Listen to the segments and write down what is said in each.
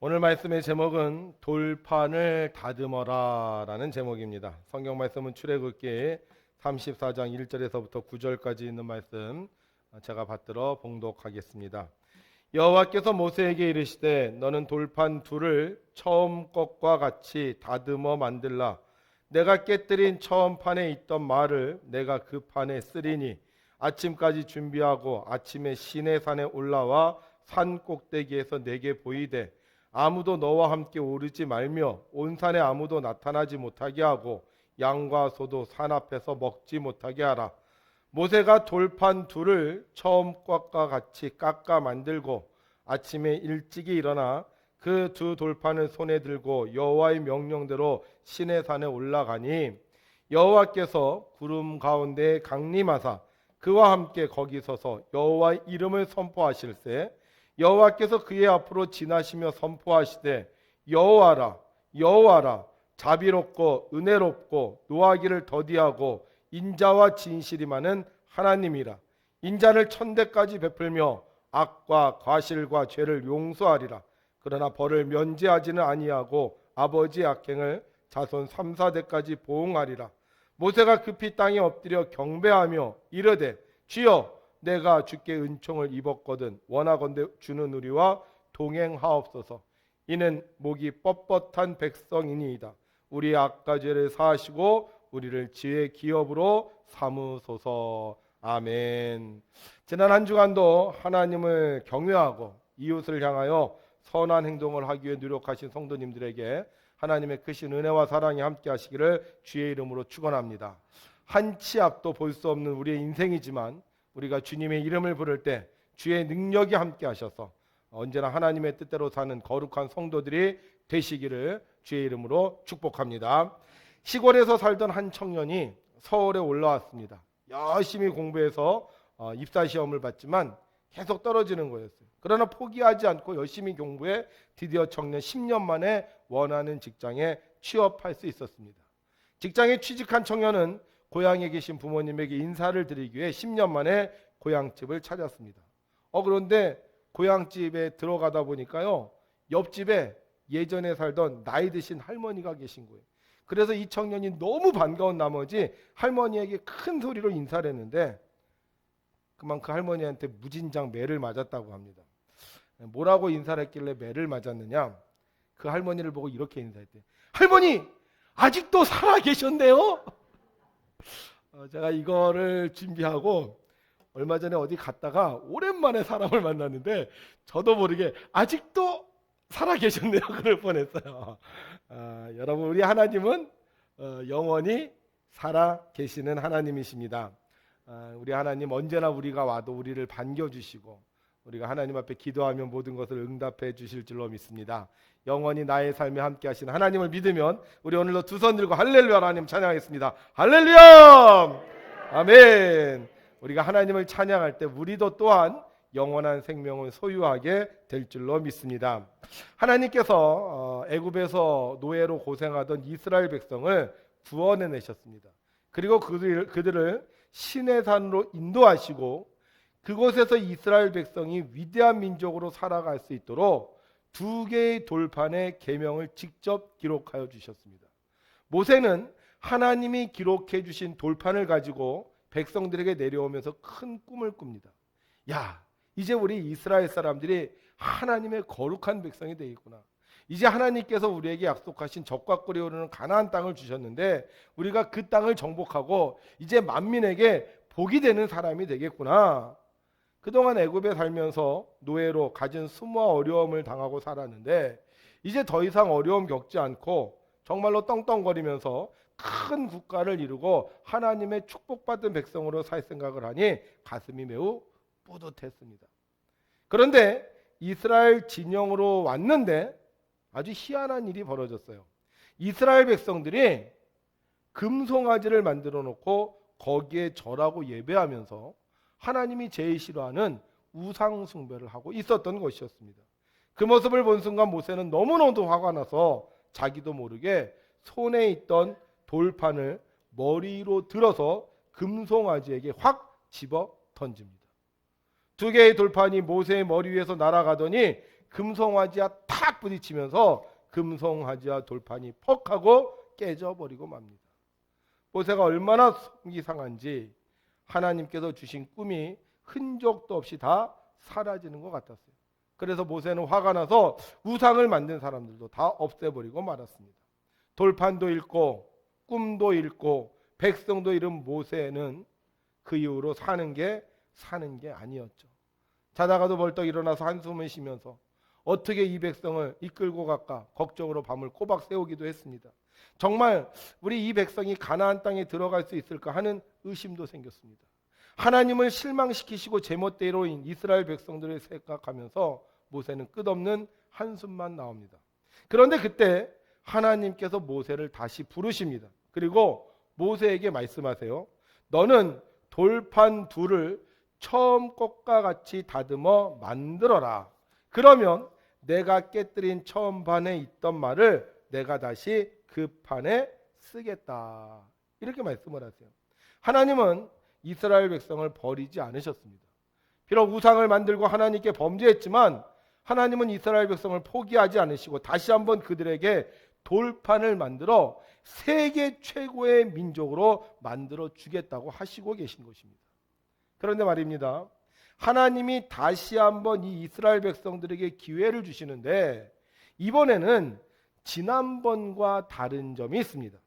오늘 말씀의 제목은 돌판을 다듬어라라는 제목입니다. 성경 말씀은 출애굽기 34장 1절에서부터 9절까지 있는 말씀 제가 받들어 봉독하겠습니다. 여호와께서 모세에게 이르시되 너는 돌판 둘을 처음 것과 같이 다듬어 만들라 내가 깨뜨린 처음 판에 있던 말을 내가 그 판에 쓰리니 아침까지 준비하고 아침에 시내 산에 올라와 산 꼭대기에서 내게 보이되 아무도 너와 함께 오르지 말며 온 산에 아무도 나타나지 못하게 하고 양과 소도 산 앞에서 먹지 못하게 하라. 모세가 돌판 둘을 처음 것과 같이 깎아 만들고 아침에 일찍이 일어나 그 두 돌판을 손에 들고 여호와의 명령대로 시내 산에 올라가니 여호와께서 구름 가운데 강림하사 그와 함께 거기 서서 여호와의 이름을 선포하실세 여호와께서 그의 앞으로 지나시며 선포하시되 여호와라 여호와라 자비롭고 은혜롭고 노하기를 더디하고 인자와 진실이 많은 하나님이라. 인자를 천대까지 베풀며 악과 과실과 죄를 용서하리라. 그러나 벌을 면제하지는 아니하고 아버지의 악행을 자손 3, 4대까지 보응하리라. 모세가 급히 땅에 엎드려 경배하며 이르되 주여 내가 주께 은총을 입었거든. 원하건대 주는 우리와 동행하옵소서. 이는 목이 뻣뻣한 백성이니이다. 우리 악과 죄를 사하시고 우리를 지혜 기업으로 삼으소서. 아멘. 지난 한 주간도 하나님을 경외하고 이웃을 향하여 선한 행동을 하기 위해 노력하신 성도님들에게 하나님의 크신 은혜와 사랑이 함께 하시기를 주의 이름으로 축원합니다. 한 치 앞도 볼 수 없는 우리의 인생이지만 우리가 주님의 이름을 부를 때 주의 능력이 함께 하셔서 언제나 하나님의 뜻대로 사는 거룩한 성도들이 되시기를 주의 이름으로 축복합니다. 시골에서 살던 한 청년이 서울에 올라왔습니다. 열심히 공부해서 어, 입사 시험을 봤지만 계속 떨어지는 거였어요. 그러나 포기하지 않고 열심히 공부해 드디어 청년 10년 만에 원하는 직장에 취업할 수 있었습니다. 직장에 취직한 청년은 고향에 계신 부모님에게 인사를 드리기 위해 10년 만에 고향집을 찾았습니다. 어 그런데 고향집에 들어가다 보니까요. 옆집에 예전에 살던 나이 드신 할머니가 계신 거예요. 그래서 이 청년이 너무 반가운 나머지 할머니에게 큰 소리로 인사를 했는데 그만 그 할머니한테 무진장 매를 맞았다고 합니다. 뭐라고 인사를 했길래 매를 맞았느냐? 그 할머니를 보고 이렇게 인사했대. 할머니 아직도 살아 계셨네요. 어, 제가 이거를 준비하고 얼마 전에 어디 갔다가 오랜만에 사람을 만났는데 저도 모르게 아직도 살아 계셨네요. 그럴 뻔했어요. 아, 여러분 우리 하나님은 어, 영원히 살아 계시는 하나님이십니다. 아, 우리 하나님 언제나 우리가 와도 우리를 반겨 주시고 우리가 하나님 앞에 기도하면 모든 것을 응답해 주실 줄로 믿습니다. 영원히 나의 삶에 함께 하시는 하나님을 믿으면 우리 오늘도 두 손 들고 할렐루야 하나님 찬양하겠습니다. 할렐루야! 아멘. 우리가 하나님을 찬양할 때 우리도 또한 영원한 생명을 소유하게 될 줄로 믿습니다. 하나님께서 어, 애굽에서 노예로 고생하던 이스라엘 백성을 구원해 내셨습니다. 그리고 그들, 그들을 신의 산으로 인도하시고 그곳에서 이스라엘 백성이 위대한 민족으로 살아갈 수 있도록 두 개의 돌판의 계명을 직접 기록하여 주셨습니다. 모세는 하나님이 기록해 주신 돌판을 가지고 백성들에게 내려오면서 큰 꿈을 꿉니다. 야, 이제 우리 이스라엘 사람들이 하나님의 거룩한 백성이 되겠구나. 이제 하나님께서 우리에게 약속하신 적과 꿀이 흐르는 가나안 땅을 주셨는데 우리가 그 땅을 정복하고 이제 만민에게 복이 되는 사람이 되겠구나. 그동안 애굽에 살면서 노예로 가진 수모와 어려움을 당하고 살았는데 이제 더 이상 어려움 겪지 않고 정말로 떵떵거리면서 큰 국가를 이루고 하나님의 축복받은 백성으로 살 생각을 하니 가슴이 매우 뿌듯했습니다. 그런데 이스라엘 진영으로 왔는데 아주 희한한 일이 벌어졌어요. 이스라엘 백성들이 금송아지를 만들어 놓고 거기에 절하고 예배하면서 하나님이 제일 싫어하는 우상 숭배를 하고 있었던 것이었습니다. 그 모습을 본 순간 모세는 너무너무 화가 나서 자기도 모르게 손에 있던 돌판을 머리로 들어서 금송아지에게 확 집어 던집니다. 두 개의 돌판이 모세의 머리 위에서 날아가더니 금송아지와 탁 부딪히면서 금송아지와 돌판이 퍽 하고 깨져버리고 맙니다. 모세가 얼마나 속이 상한지 하나님께서 주신 꿈이 흔적도 없이 다 사라지는 것 같았어요. 그래서 모세는 화가 나서 우상을 만든 사람들도 다 없애버리고 말았습니다. 돌판도 잃고 꿈도 잃고 백성도 잃은 모세는 그 이후로 사는 게 사는 게 아니었죠. 자다가도 벌떡 일어나서 한숨을 쉬면서 어떻게 이 백성을 이끌고 갈까 걱정으로 밤을 꼬박 새우기도 했습니다. 정말 우리 이 백성이 가나안 땅에 들어갈 수 있을까 하는 의심도 생겼습니다. 하나님을 실망시키시고 제멋대로인 이스라엘 백성들을 생각하면서 모세는 끝없는 한숨만 나옵니다. 그런데 그때 하나님께서 모세를 다시 부르십니다. 그리고 모세에게 말씀하세요. 너는 돌판 둘을 처음 것과 같이 다듬어 만들어라. 그러면 내가 깨뜨린 처음 판에 있던 말을 내가 다시 그 판에 쓰겠다. 이렇게 말씀을 하세요. 하나님은 이스라엘 백성을 버리지 않으셨습니다. 비록 우상을 만들고 하나님께 범죄했지만 하나님은 이스라엘 백성을 포기하지 않으시고 다시 한번 그들에게 돌판을 만들어 세계 최고의 민족으로 만들어 주겠다고 하시고 계신 것입니다. 그런데 말입니다. 하나님이 다시 한번 이 이스라엘 백성들에게 기회를 주시는데 이번에는 지난번과 다른 점이 있습니다.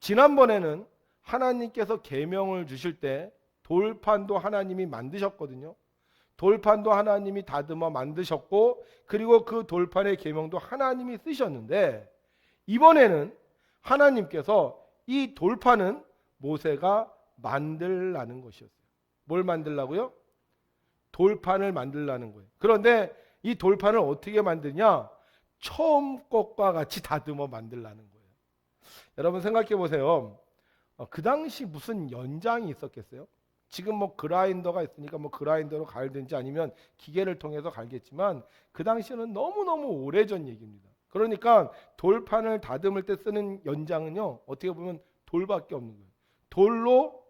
지난번에는 하나님께서 계명을 주실 때 돌판도 하나님이 만드셨거든요. 돌판도 하나님이 다듬어 만드셨고 그리고 그 돌판의 계명도 하나님이 쓰셨는데 이번에는 하나님께서 이 돌판은 모세가 만들라는 것이었어요. 뭘 만들라고요? 돌판을 만들라는 거예요. 그런데 이 돌판을 어떻게 만드냐? 처음 것과 같이 다듬어 만들라는 거예요. 여러분 생각해 보세요. 어, 그 당시 무슨 연장이 있었겠어요? 지금 뭐 그라인더가 있으니까 뭐 그라인더로 갈든지 아니면 기계를 통해서 갈겠지만 그 당시에는 너무너무 오래전 얘기입니다. 그러니까 돌판을 다듬을 때 쓰는 연장은요. 어떻게 보면 돌밖에 없는 거예요. 돌로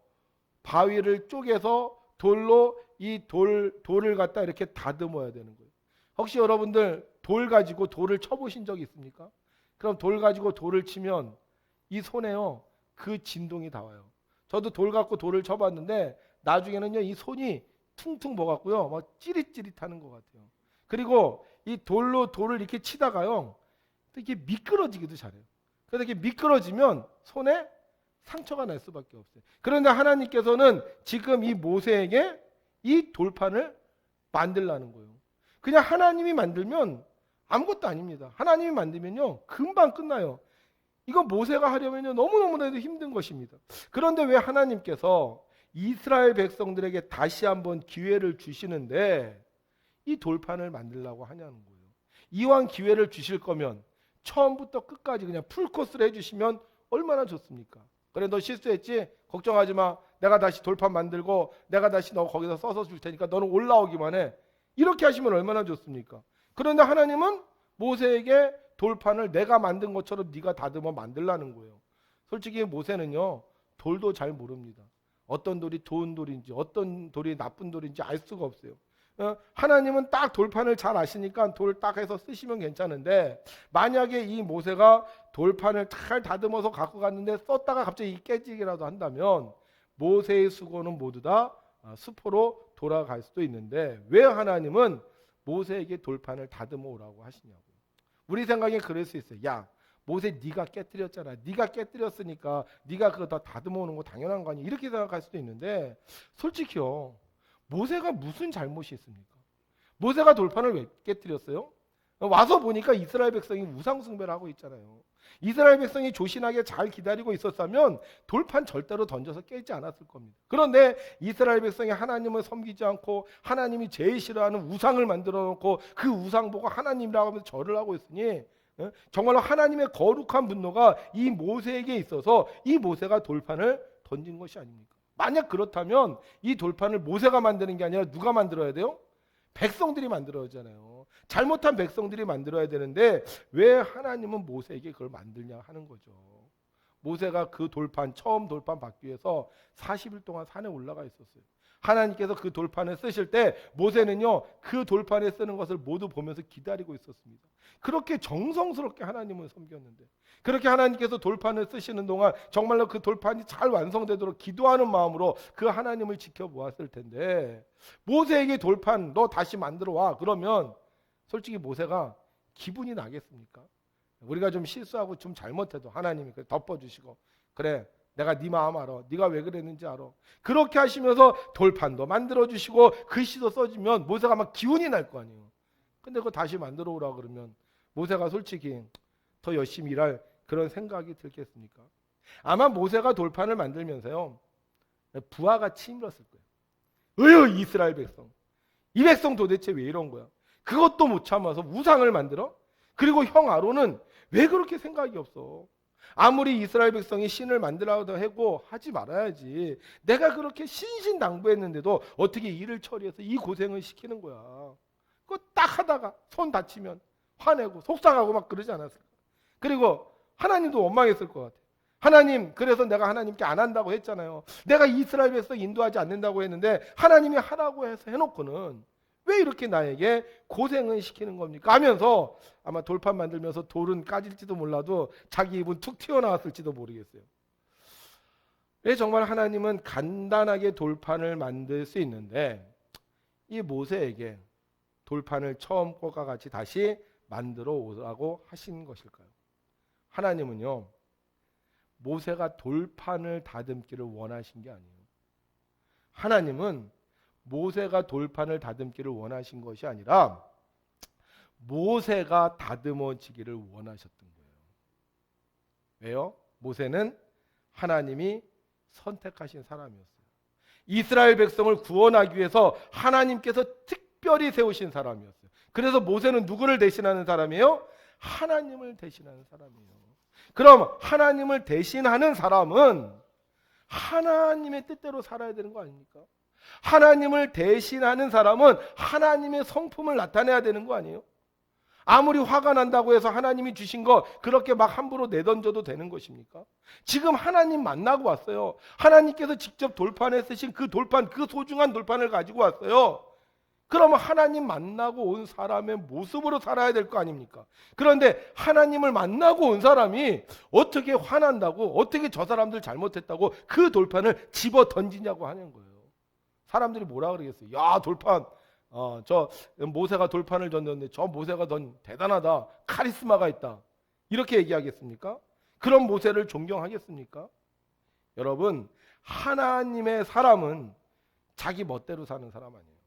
바위를 쪼개서 돌로 이 돌 돌을 갖다 이렇게 다듬어야 되는 거예요. 혹시 여러분들 돌 가지고 돌을 쳐보신 적 있습니까? 그럼 돌 가지고 돌을 치면 이 손에요 그 진동이 다 와요. 저도 돌 갖고 돌을 쳐봤는데 나중에는요 이 손이 퉁퉁 먹었고요 막 찌릿찌릿하는 것 같아요. 그리고 이 돌로 돌을 이렇게 치다가요 또 이게 미끄러지기도 잘해요. 그래서 이렇게 미끄러지면 손에 상처가 날 수밖에 없어요. 그런데 하나님께서는 지금 이 모세에게 이 돌판을 만들라는 거예요. 그냥 하나님이 만들면 아무것도 아닙니다. 하나님이 만들면요 금방 끝나요. 이거 모세가 하려면요 너무너무나도 힘든 것입니다. 그런데 왜 하나님께서 이스라엘 백성들에게 다시 한번 기회를 주시는데 이 돌판을 만들라고 하냐는 거예요. 이왕 기회를 주실 거면 처음부터 끝까지 그냥 풀 코스를 해주시면 얼마나 좋습니까? 그래 너 실수했지? 걱정하지 마. 내가 다시 돌판 만들고 내가 다시 너 거기서 써서 줄 테니까 너는 올라오기만 해. 이렇게 하시면 얼마나 좋습니까? 그런데 하나님은 모세에게 돌판을 내가 만든 것처럼 네가 다듬어 만들라는 거예요. 솔직히 모세는요 돌도 잘 모릅니다. 어떤 돌이 좋은 돌인지 어떤 돌이 나쁜 돌인지 알 수가 없어요. 어, 하나님은 딱 돌판을 잘 아시니까 돌 딱 해서 쓰시면 괜찮은데 만약에 이 모세가 돌판을 잘 다듬어서 갖고 갔는데 썼다가 갑자기 깨지기라도 한다면 모세의 수고는 모두 다 어, 수포로 돌아갈 수도 있는데 왜 하나님은 모세에게 돌판을 다듬어 오라고 하시냐고요. 우리 생각에 그럴 수 있어요. 야 모세 네가 깨뜨렸잖아. 네가 깨뜨렸으니까 네가 그거 다 다듬어 오는 거 당연한 거 아니야. 이렇게 생각할 수도 있는데 솔직히요. 모세가 무슨 잘못이 있습니까? 모세가 돌판을 왜 깨뜨렸어요? 와서 보니까 이스라엘 백성이 우상 숭배를 하고 있잖아요. 이스라엘 백성이 조신하게 잘 기다리고 있었다면 돌판 절대로 던져서 깨지 않았을 겁니다. 그런데 이스라엘 백성이 하나님을 섬기지 않고 하나님이 제일 싫어하는 우상을 만들어 놓고 그 우상 보고 하나님이라고 하면서 절을 하고 있으니 어? 정말로 하나님의 거룩한 분노가 이 모세에게 있어서 이 모세가 돌판을 던진 것이 아닙니까? 만약 그렇다면 이 돌판을 모세가 만드는 게 아니라 누가 만들어야 돼요? 백성들이 만들어야 하잖아요. 잘못한 백성들이 만들어야 되는데 왜 하나님은 모세에게 그걸 만들냐 하는 거죠. 모세가 그 돌판 처음 돌판 받기 위해서 40일 동안 산에 올라가 있었어요. 하나님께서 그 돌판을 쓰실 때 모세는요 그 돌판에 쓰는 것을 모두 보면서 기다리고 있었습니다. 그렇게 정성스럽게 하나님을 섬겼는데 그렇게 하나님께서 돌판을 쓰시는 동안 정말로 그 돌판이 잘 완성되도록 기도하는 마음으로 그 하나님을 지켜보았을 텐데 모세에게 돌판 너 다시 만들어 와 그러면 솔직히 모세가 기분이 나겠습니까? 우리가 좀 실수하고 좀 잘못해도 하나님이 덮어주시고 그래 내가 네 마음 알아. 네가 왜 그랬는지 알아. 그렇게 하시면서 돌판도 만들어 주시고 글씨도 써주면 모세가 막 기운이 날 거 아니에요. 근데 그거 다시 만들어 오라 그러면 모세가 솔직히 더 열심히 일할 그런 생각이 들겠습니까? 아마 모세가 돌판을 만들면서요 부하가 치밀었을 거예요. 으유 이스라엘 백성. 이 백성 도대체 왜 이런 거야? 그것도 못 참아서 우상을 만들어? 그리고 형 아론은 왜 그렇게 생각이 없어? 아무리 이스라엘 백성이 신을 만들라고 하고 하지 말아야지. 내가 그렇게 신신당부했는데도 어떻게 일을 처리해서 이 고생을 시키는 거야. 그거 딱 하다가 손 다치면 화내고 속상하고 막 그러지 않았을까? 그리고 하나님도 원망했을 것 같아. 하나님, 그래서 내가 하나님께 안 한다고 했잖아요. 내가 이스라엘 백성 인도하지 않는다고 했는데 하나님이 하라고 해서 해놓고는 왜 이렇게 나에게 고생을 시키는 겁니까? 하면서 아마 돌판 만들면서 돌은 까질지도 몰라도 자기 입은 툭 튀어나왔을지도 모르겠어요. 왜 정말 하나님은 간단하게 돌판을 만들 수 있는데 이 모세에게 돌판을 처음 것과 같이 다시 만들어 오라고 하신 것일까요? 하나님은요 모세가 돌판을 다듬기를 원하신 게 아니에요. 하나님은 모세가 돌판을 다듬기를 원하신 것이 아니라 모세가 다듬어지기를 원하셨던 거예요. 왜요? 모세는 하나님이 선택하신 사람이었어요. 이스라엘 백성을 구원하기 위해서 하나님께서 특별히 세우신 사람이었어요. 그래서 모세는 누구를 대신하는 사람이에요? 하나님을 대신하는 사람이에요. 그럼 하나님을 대신하는 사람은 하나님의 뜻대로 살아야 되는 거 아닙니까? 하나님을 대신하는 사람은 하나님의 성품을 나타내야 되는 거 아니에요? 아무리 화가 난다고 해서 하나님이 주신 거 그렇게 막 함부로 내던져도 되는 것입니까? 지금 하나님 만나고 왔어요. 하나님께서 직접 돌판에 쓰신 그 돌판, 그 소중한 돌판을 가지고 왔어요. 그러면 하나님 만나고 온 사람의 모습으로 살아야 될 거 아닙니까? 그런데 하나님을 만나고 온 사람이 어떻게 화난다고, 어떻게 저 사람들 잘못했다고 그 돌판을 집어 던지냐고 하는 거예요. 사람들이 뭐라 그러겠어요? 야 돌판, 어, 저 모세가 돌판을 던졌는데 저 모세가 넌 대단하다, 카리스마가 있다. 이렇게 얘기하겠습니까? 그런 모세를 존경하겠습니까? 여러분 하나님의 사람은 자기 멋대로 사는 사람 아니에요.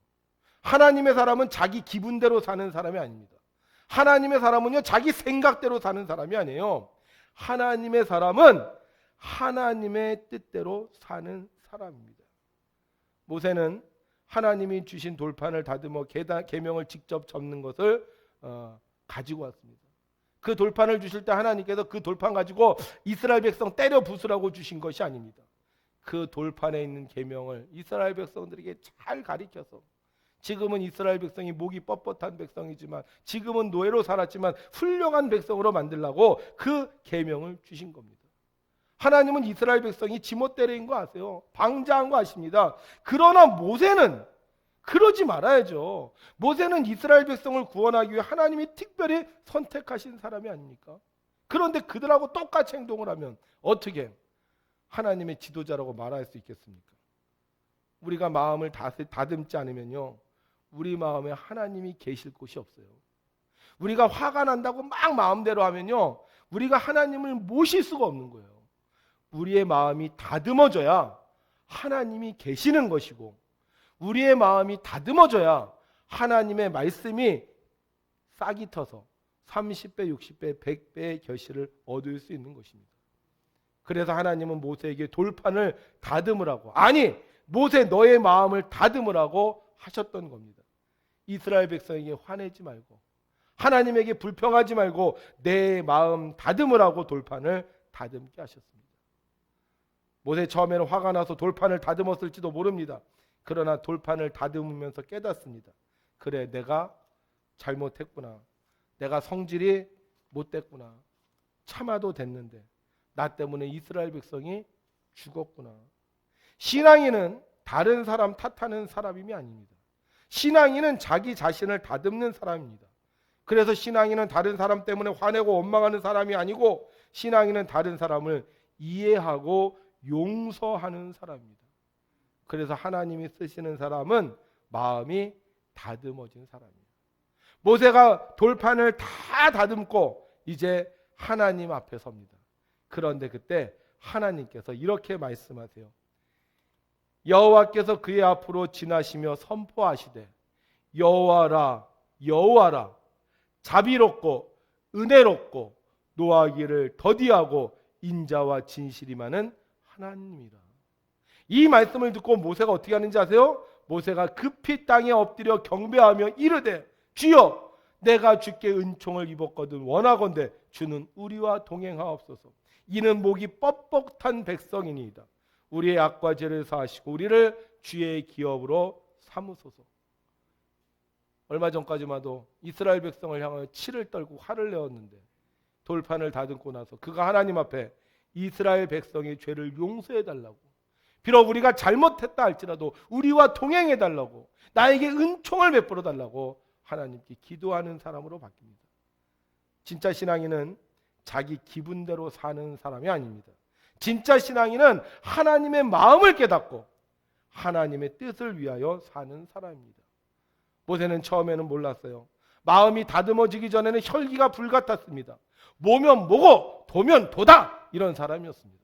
하나님의 사람은 자기 기분대로 사는 사람이 아닙니다. 하나님의 사람은요 자기 생각대로 사는 사람이 아니에요. 하나님의 사람은 하나님의 뜻대로 사는 사람입니다. 모세는 하나님이 주신 돌판을 다듬어 계명을 직접 접는 것을 어, 가지고 왔습니다. 그 돌판을 주실 때 하나님께서 그 돌판 가지고 이스라엘 백성 때려 부수라고 주신 것이 아닙니다. 그 돌판에 있는 계명을 이스라엘 백성들에게 잘 가리켜서 지금은 이스라엘 백성이 목이 뻣뻣한 백성이지만 지금은 노예로 살았지만 훌륭한 백성으로 만들라고 그 계명을 주신 겁니다. 하나님은 이스라엘 백성이 지못대로인 거 아세요? 방자한 거 아십니다. 그러나 모세는 그러지 말아야죠. 모세는 이스라엘 백성을 구원하기 위해 하나님이 특별히 선택하신 사람이 아닙니까? 그런데 그들하고 똑같이 행동을 하면 어떻게 하나님의 지도자라고 말할 수 있겠습니까? 우리가 마음을 다듬지 않으면요. 우리 마음에 하나님이 계실 곳이 없어요. 우리가 화가 난다고 막 마음대로 하면요. 우리가 하나님을 모실 수가 없는 거예요. 우리의 마음이 다듬어져야 하나님이 계시는 것이고 우리의 마음이 다듬어져야 하나님의 말씀이 싹이 터서 30배, 60배, 100배의 결실을 얻을 수 있는 것입니다. 그래서 하나님은 모세에게 돌판을 다듬으라고 아니 모세 너의 마음을 다듬으라고 하셨던 겁니다. 이스라엘 백성에게 화내지 말고 하나님에게 불평하지 말고 내 마음 다듬으라고 돌판을 다듬게 하셨습니다. 모세 처음에는 화가 나서 돌판을 다듬었을지도 모릅니다. 그러나 돌판을 다듬으면서 깨닫습니다. 그래, 내가 잘못했구나. 내가 성질이 못됐구나. 참아도 됐는데 나 때문에 이스라엘 백성이 죽었구나. 신앙인은 다른 사람 탓하는 사람임이 아닙니다. 신앙인은 자기 자신을 다듬는 사람입니다. 그래서 신앙인은 다른 사람 때문에 화내고 원망하는 사람이 아니고 신앙인은 다른 사람을 이해하고 용서하는 사람입니다. 그래서 하나님이 쓰시는 사람은 마음이 다듬어진 사람이에요. 모세가 돌판을 다 다듬고 이제 하나님 앞에 섭니다. 그런데 그때 하나님께서 이렇게 말씀하세요. 여호와께서 그의 앞으로 지나시며 선포하시되 여호와라 여호와라 자비롭고 은혜롭고 노하기를 더디하고 인자와 진실이 많은 하나님이라. 이 말씀을 듣고 모세가 어떻게 하는지 아세요? 모세가 급히 땅에 엎드려 경배하며 이르되 주여 내가 주께 은총을 입었거든 원하건대 주는 우리와 동행하옵소서. 이는 목이 뻣뻣한 백성이니이다. 우리의 악과 죄를 사하시고 우리를 주의 기업으로 삼으소서. 얼마 전까지마도 이스라엘 백성을 향하여 치를 떨고 화를 내었는데 돌판을 다듬고 나서 그가 하나님 앞에 이스라엘 백성의 죄를 용서해 달라고 비록 우리가 잘못했다 할지라도 우리와 동행해 달라고 나에게 은총을 베풀어 달라고 하나님께 기도하는 사람으로 바뀝니다. 진짜 신앙인은 자기 기분대로 사는 사람이 아닙니다. 진짜 신앙인은 하나님의 마음을 깨닫고 하나님의 뜻을 위하여 사는 사람입니다. 모세는 처음에는 몰랐어요. 마음이 다듬어지기 전에는 혈기가 불같았습니다. 모면 뭐고 도면 도다 이런 사람이었습니다.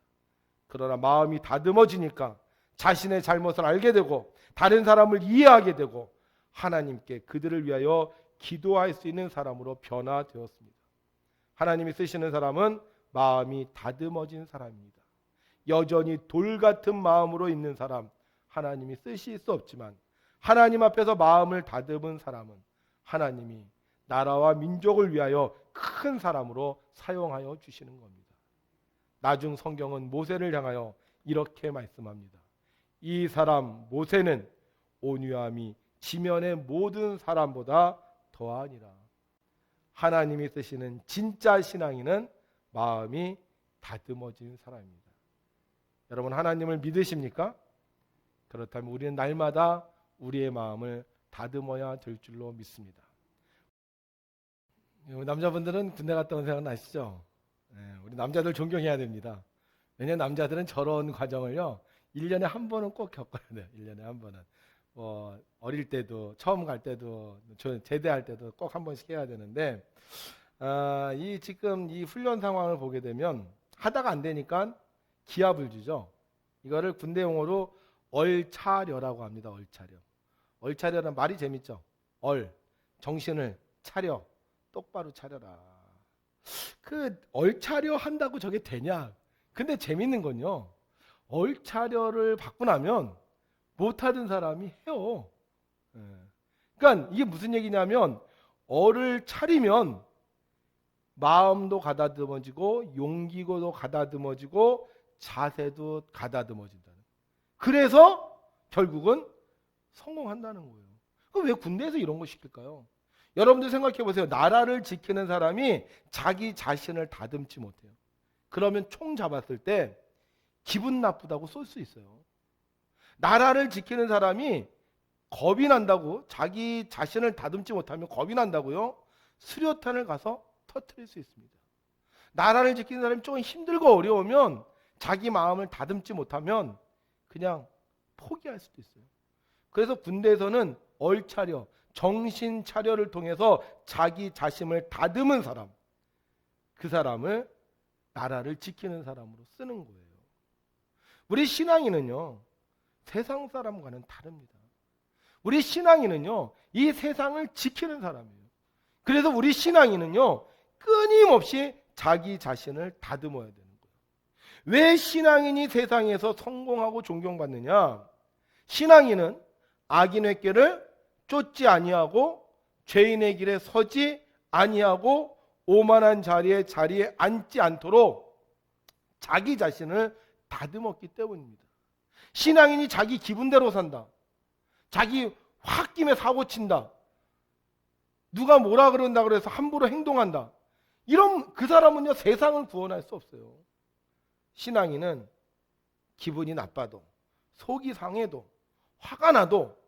그러나 마음이 다듬어지니까 자신의 잘못을 알게 되고 다른 사람을 이해하게 되고 하나님께 그들을 위하여 기도할 수 있는 사람으로 변화되었습니다. 하나님이 쓰시는 사람은 마음이 다듬어진 사람입니다. 여전히 돌 같은 마음으로 있는 사람 하나님이 쓰실 수 없지만 하나님 앞에서 마음을 다듬은 사람은 하나님이 나라와 민족을 위하여 큰 사람으로 사용하여 주시는 겁니다. 나중 성경은 모세를 향하여 이렇게 말씀합니다. 이 사람 모세는 온유함이 지면의 모든 사람보다 더하니라. 하나님이 쓰시는 진짜 신앙인은 마음이 다듬어진 사람입니다. 여러분 하나님을 믿으십니까? 그렇다면 우리는 날마다 우리의 마음을 다듬어야 될 줄로 믿습니다. 남자분들은 군대 갔다 온 생각 나시죠? 네, 우리 남자들 존경해야 됩니다. 왜냐하면 남자들은 저런 과정을요, 1년에 한 번은 꼭 겪어야 돼요. 1년에 한 번은. 뭐, 어릴 때도, 처음 갈 때도, 제대할 때도 꼭 한 번씩 해야 되는데, 아, 이 지금 이 훈련 상황을 보게 되면 하다가 안 되니까 기합을 주죠. 이거를 군대 용어로 얼차려라고 합니다. 얼차려. 얼차려는 말이 재밌죠. 얼 정신을 차려 똑바로 차려라. 그 얼차려 한다고 저게 되냐? 근데 재밌는 건요. 얼차려를 받고 나면 못하던 사람이 해요. 예. 그러니까 이게 무슨 얘기냐면 얼을 차리면 마음도 가다듬어지고 용기도 가다듬어지고 자세도 가다듬어진다는. 그래서 결국은 성공한다는 거예요. 그럼 왜 군대에서 이런 거 시킬까요? 여러분들 생각해 보세요. 나라를 지키는 사람이 자기 자신을 다듬지 못해요. 그러면 총 잡았을 때 기분 나쁘다고 쏠 수 있어요. 나라를 지키는 사람이 겁이 난다고 자기 자신을 다듬지 못하면 겁이 난다고요. 수류탄을 가서 터트릴 수 있습니다. 나라를 지키는 사람이 조금 힘들고 어려우면 자기 마음을 다듬지 못하면 그냥 포기할 수도 있어요. 그래서 군대에서는 얼차려, 정신 차려를 통해서 자기 자신을 다듬은 사람, 그 사람을 나라를 지키는 사람으로 쓰는 거예요. 우리 신앙인은요, 세상 사람과는 다릅니다. 우리 신앙인은요, 이 세상을 지키는 사람이에요. 그래서 우리 신앙인은요, 끊임없이 자기 자신을 다듬어야 되는 거예요. 왜 신앙인이 세상에서 성공하고 존경받느냐? 신앙인은 악인의 길을 쫓지 아니하고 죄인의 길에 서지 아니하고 오만한 자리에 자리에 앉지 않도록 자기 자신을 다듬었기 때문입니다. 신앙인이 자기 기분대로 산다. 자기 홧김에 사고 친다. 누가 뭐라 그런다 그래서 함부로 행동한다. 이런 그 사람은요 세상을 구원할 수 없어요. 신앙인은 기분이 나빠도 속이 상해도 화가 나도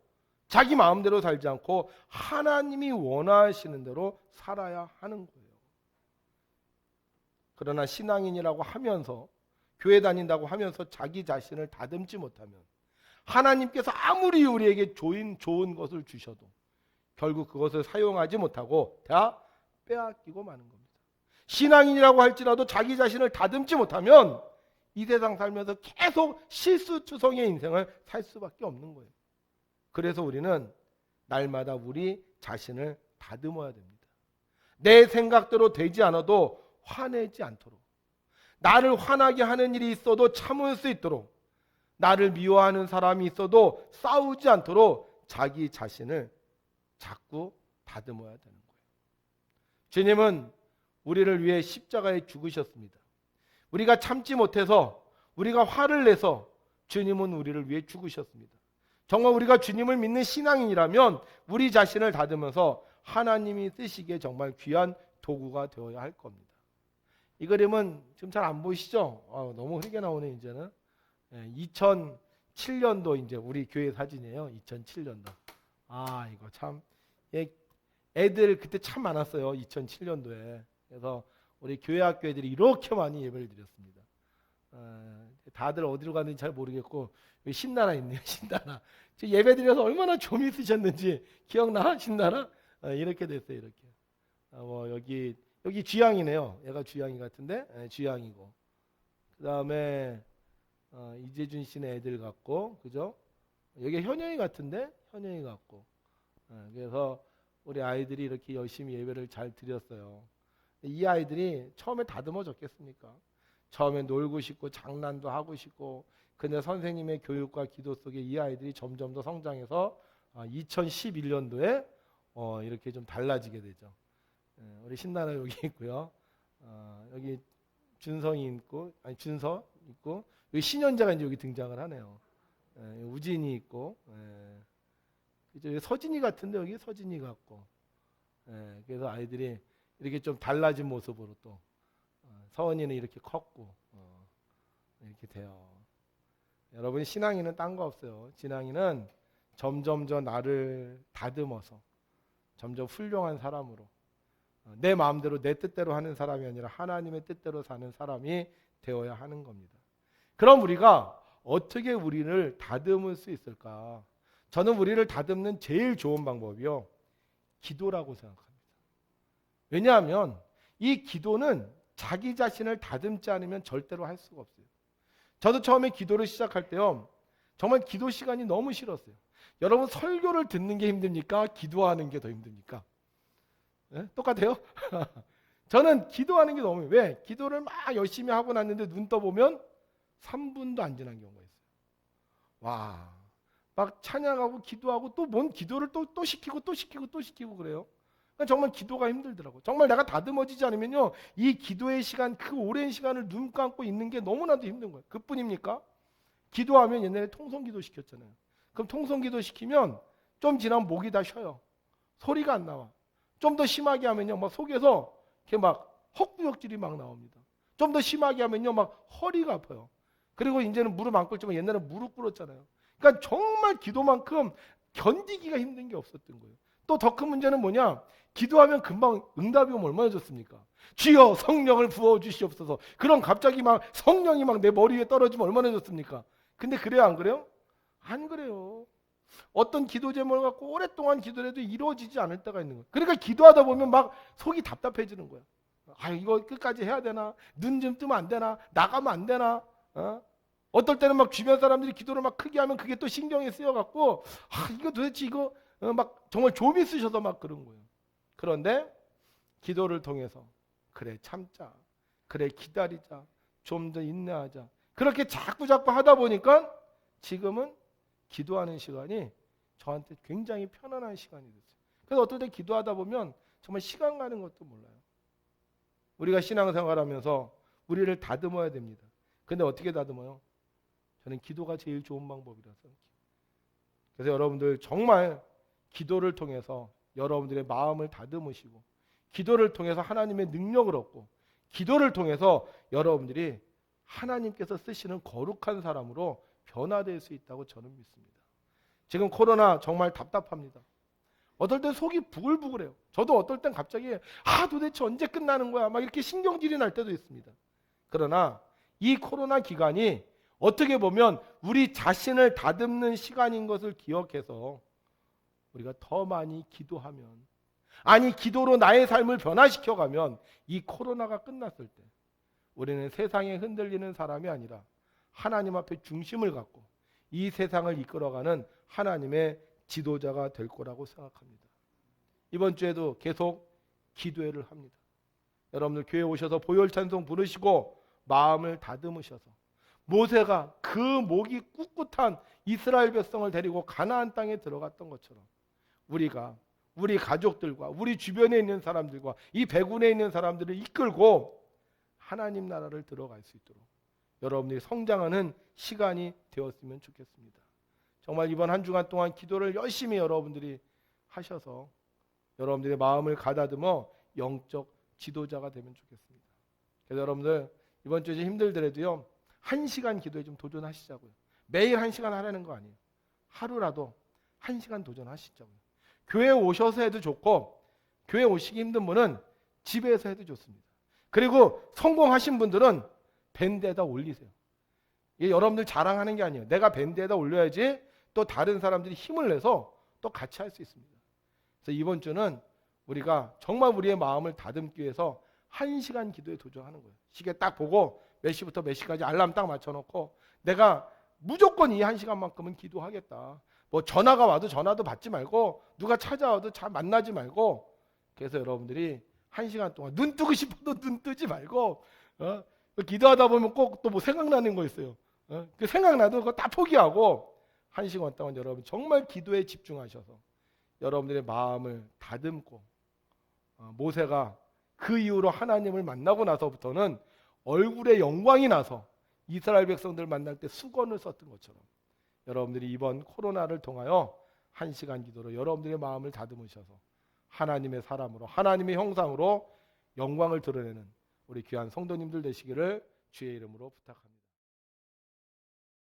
자기 마음대로 살지 않고 하나님이 원하시는 대로 살아야 하는 거예요. 그러나 신앙인이라고 하면서 교회 다닌다고 하면서 자기 자신을 다듬지 못하면 하나님께서 아무리 우리에게 좋은 좋은 것을 주셔도 결국 그것을 사용하지 못하고 다 빼앗기고 마는 겁니다. 신앙인이라고 할지라도 자기 자신을 다듬지 못하면 이 세상 살면서 계속 실수투성의 인생을 살 수밖에 없는 거예요. 그래서 우리는 날마다 우리 자신을 다듬어야 됩니다. 내 생각대로 되지 않아도 화내지 않도록 나를 화나게 하는 일이 있어도 참을 수 있도록 나를 미워하는 사람이 있어도 싸우지 않도록 자기 자신을 자꾸 다듬어야 되는 거예요. 주님은 우리를 위해 십자가에 죽으셨습니다. 우리가 참지 못해서 우리가 화를 내서 주님은 우리를 위해 죽으셨습니다. 정말 우리가 주님을 믿는 신앙인이라면 우리 자신을 다듬어서 하나님이 쓰시기에 정말 귀한 도구가 되어야 할 겁니다. 이 그림은 지금 잘 안 보이시죠? 아, 너무 흐리게 나오네 이제는. 2007년도 이제 우리 교회 사진이에요. 2007년도. 아 이거 참 예, 애들 그때 참 많았어요. 2007년도에. 그래서 우리 교회 학교 애들이 이렇게 많이 예배를 드렸습니다. 어, 다들 어디로 갔는지 잘 모르겠고 신나라 있네요. 신나라. 예배 드려서 얼마나 좀 있으셨는지 기억나? 신나라? 어, 이렇게 됐어요. 이렇게. 어, 뭐 여기 여기 쥐양이네요. 얘가 쥐양이 같은데 네, 쥐양이고. 그 다음에 어, 이재준 씨네 애들 같고, 그죠? 여기 현영이 같은데 현영이 같고. 어, 그래서 우리 아이들이 이렇게 열심히 예배를 잘 드렸어요. 이 아이들이 처음에 다듬어졌겠습니까? 처음에 놀고 싶고 장난도 하고 싶고 근데 선생님의 교육과 기도 속에 이 아이들이 점점 더 성장해서 2011년도에 어, 이렇게 좀 달라지게 되죠. 예, 우리 신나라 여기 있고요. 어, 여기 준성이 있고 아니 준서 있고 여기 신현자가 이제 여기 등장을 하네요. 예, 우진이 있고 예. 그죠? 서진이 같은데 여기 서진이 같고 예, 그래서 아이들이 이렇게 좀 달라진 모습으로 또 어, 서원이는 이렇게 컸고 어, 이렇게 돼요. 여러분 신앙이는 딴 거 없어요. 신앙이는 점점 더 나를 다듬어서 점점 훌륭한 사람으로 어, 내 마음대로 내 뜻대로 하는 사람이 아니라 하나님의 뜻대로 사는 사람이 되어야 하는 겁니다. 그럼 우리가 어떻게 우리를 다듬을 수 있을까? 저는 우리를 다듬는 제일 좋은 방법이요. 기도라고 생각합니다. 왜냐하면 이 기도는 자기 자신을 다듬지 않으면 절대로 할 수가 없어요. 저도 처음에 기도를 시작할 때요. 정말 기도 시간이 너무 싫었어요. 여러분 설교를 듣는 게 힘듭니까? 기도하는 게 더 힘듭니까? 네? 똑같아요? 저는 기도하는 게 너무 왜? 기도를 막 열심히 하고 났는데 눈 떠보면 3분도 안 지난 경우가 있어요. 와, 막 찬양하고 기도하고 또 뭔 기도를 또, 또 시키고 또 시키고 또 시키고 그래요. 그러니까 정말 기도가 힘들더라고. 정말 내가 다듬어지지 않으면요, 이 기도의 시간, 그 오랜 시간을 눈 감고 있는 게 너무나도 힘든 거예요. 그뿐입니까? 기도하면 옛날에 통성기도 시켰잖아요. 그럼 통성기도 시키면 좀 지나면 목이 다 쉬어요. 소리가 안 나와. 좀 더 심하게 하면요, 막 속에서 이렇게 막 헛구역질이 막 나옵니다. 좀 더 심하게 하면요, 막 허리가 아파요. 그리고 이제는 무릎 안 꿇지만 옛날에 무릎 꿇었잖아요. 그러니까 정말 기도만큼 견디기가 힘든 게 없었던 거예요. 또 더 큰 문제는 뭐냐? 기도하면 금방 응답이 오면 얼마나 좋습니까? 주여 성령을 부어 주시옵소서. 그럼 갑자기 막 성령이 막 내 머리 위에 떨어지면 얼마나 좋습니까? 근데 그래요, 안 그래요? 안 그래요. 어떤 기도 제목을 갖고 오랫동안 기도를 해도 이루어지지 않을 때가 있는 거예요. 그러니까 기도하다 보면 막 속이 답답해지는 거야. 아, 이거 끝까지 해야 되나? 눈 좀 뜨면 안 되나? 나가면 안 되나? 어? 어떨 때는 막 주변 사람들이 기도를 막 크게 하면 그게 또 신경에 쓰여 갖고 아 이거 도대체 이거 어, 막 정말 좀이 쓰셔서 막 그런 거예요. 그런데 기도를 통해서 그래 참자, 그래 기다리자, 좀 더 인내하자. 그렇게 자꾸 자꾸 하다 보니까 지금은 기도하는 시간이 저한테 굉장히 편안한 시간이 됐어요. 그래서 어떨 때 기도하다 보면 정말 시간 가는 것도 몰라요. 우리가 신앙생활하면서 우리를 다듬어야 됩니다. 근데 어떻게 다듬어요? 저는 기도가 제일 좋은 방법이라서. 그래서 여러분들 정말 기도를 통해서 여러분들의 마음을 다듬으시고 기도를 통해서 하나님의 능력을 얻고 기도를 통해서 여러분들이 하나님께서 쓰시는 거룩한 사람으로 변화될 수 있다고 저는 믿습니다. 지금 코로나 정말 답답합니다. 어떨 땐 속이 부글부글해요. 저도 어떨 땐 갑자기 아 도대체 언제 끝나는 거야? 막 이렇게 신경질이 날 때도 있습니다. 그러나 이 코로나 기간이 어떻게 보면 우리 자신을 다듬는 시간인 것을 기억해서 우리가 더 많이 기도하면 아니 기도로 나의 삶을 변화시켜 가면 이 코로나가 끝났을 때 우리는 세상에 흔들리는 사람이 아니라 하나님 앞에 중심을 갖고 이 세상을 이끌어가는 하나님의 지도자가 될 거라고 생각합니다. 이번 주에도 계속 기도회를 합니다. 여러분들 교회 오셔서 보혈 찬송 부르시고 마음을 다듬으셔서 모세가 그 목이 꿋꿋한 이스라엘 백성을 데리고 가나안 땅에 들어갔던 것처럼 우리가 우리 가족들과 우리 주변에 있는 사람들과 이 배군에 있는 사람들을 이끌고 하나님 나라를 들어갈 수 있도록 여러분들이 성장하는 시간이 되었으면 좋겠습니다. 정말 이번 한 주간 동안 기도를 열심히 여러분들이 하셔서 여러분들의 마음을 가다듬어 영적 지도자가 되면 좋겠습니다. 그래서 여러분들 이번 주에 힘들더라도요 한 시간 기도에 좀 도전하시자고요. 매일 한 시간 하라는 거 아니에요. 하루라도 한 시간 도전하시자고요. 교회 오셔서 해도 좋고 교회 오시기 힘든 분은 집에서 해도 좋습니다. 그리고 성공하신 분들은 밴드에다 올리세요. 이게 여러분들 자랑하는 게 아니에요. 내가 밴드에다 올려야지 또 다른 사람들이 힘을 내서 또 같이 할 수 있습니다. 그래서 이번 주는 우리가 정말 우리의 마음을 다듬기 위해서 한 시간 기도에 도전하는 거예요. 시계 딱 보고 몇 시부터 몇 시까지 알람 딱 맞춰놓고 내가 무조건 이 한 시간만큼은 기도하겠다. 뭐 전화가 와도 전화도 받지 말고 누가 찾아와도 잘 만나지 말고 그래서 여러분들이 한 시간 동안 눈 뜨고 싶어도 눈 뜨지 말고 어? 기도하다 보면 꼭 또 뭐 생각나는 거 있어요. 어? 그 생각나도 그거 다 포기하고 한 시간 동안 여러분 정말 기도에 집중하셔서 여러분들의 마음을 다듬고 어, 모세가 그 이후로 하나님을 만나고 나서부터는 얼굴에 영광이 나서 이스라엘 백성들 만날 때 수건을 썼던 것처럼 여러분들이 이번 코로나를 통하여 한 시간 기도로 여러분들의 마음을 다듬으셔서 하나님의 사람으로 하나님의 형상으로 영광을 드러내는 우리 귀한 성도님들 되시기를 주의 이름으로 부탁합니다.